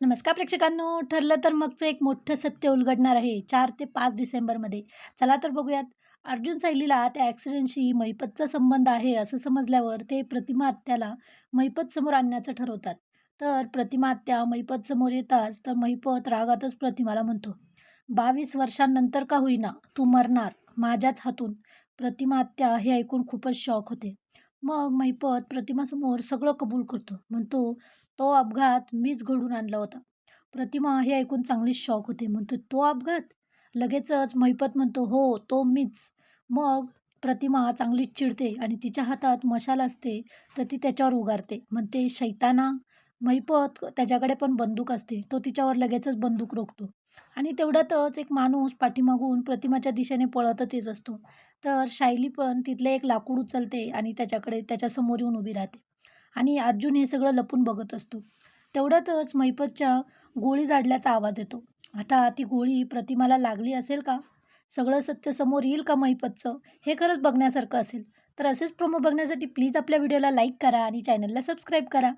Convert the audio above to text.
नमस्कार प्रेक्षकांनो. ठरलं तर मगचं एक मोठं सत्य उलगडणार आहे चार ते पाच डिसेंबरमध्ये. चला तर बघूयात. अर्जुन सायलीला त्या ॲक्सिडेंटशी मैपतचा संबंध आहे असं समजल्यावर ते प्रतिमा आत्याला मैपत समोर आणण्याचं ठरवतात. तर प्रतिमा आत्या मैपत समोर येताच तर मैपत रागातच प्रतिमाला म्हणतो बावीस वर्षांनंतर का होईना तू मरणार माझ्याच हातून. प्रतिमा आत्या हे ऐकून खूपच शॉक होते. मग महिपत प्रतिमासमोर सगळं कबूल करतो. म्हणतो तो अपघात मीच घडून आणला होता. प्रतिमा हे ऐकून चांगलीच शॉक होते. म्हणतो तो अपघात? लगेचच महिपत म्हणतो हो तो मीच. मग प्रतिमा चांगलीच चिडते आणि तिच्या हातात मशाल असते तर ती त्याच्यावर उगारते. म्हणते शैताना महिपत त्याच्याकडे पण बंदूक असते. तो तिच्यावर लगेचच बंदूक रोखतो. आणि तेवढ्यातच एक माणूस पाठीमागून प्रतिमाच्या दिशेने पळतच येत असतो. तर शायली पण तिथले एक लाकूड उचलते आणि त्याच्याकडे त्याच्यासमोर येऊन उभी राहते. आणि अर्जुन हे सगळं लपून बघत असतो. तेवढ्यातच महिपतच्या गोळी झाडल्याचा आवाज येतो. आता ती गोळी प्रतिमाला लागली असेल का? सगळं सत्य समोर येईल का महिपतचं हे खरंच बघण्यासारखं असेल. तर असेच प्रोमो बघण्यासाठी प्लीज आपल्या व्हिडिओला लाईक करा आणि चॅनलला सबस्क्राईब करा.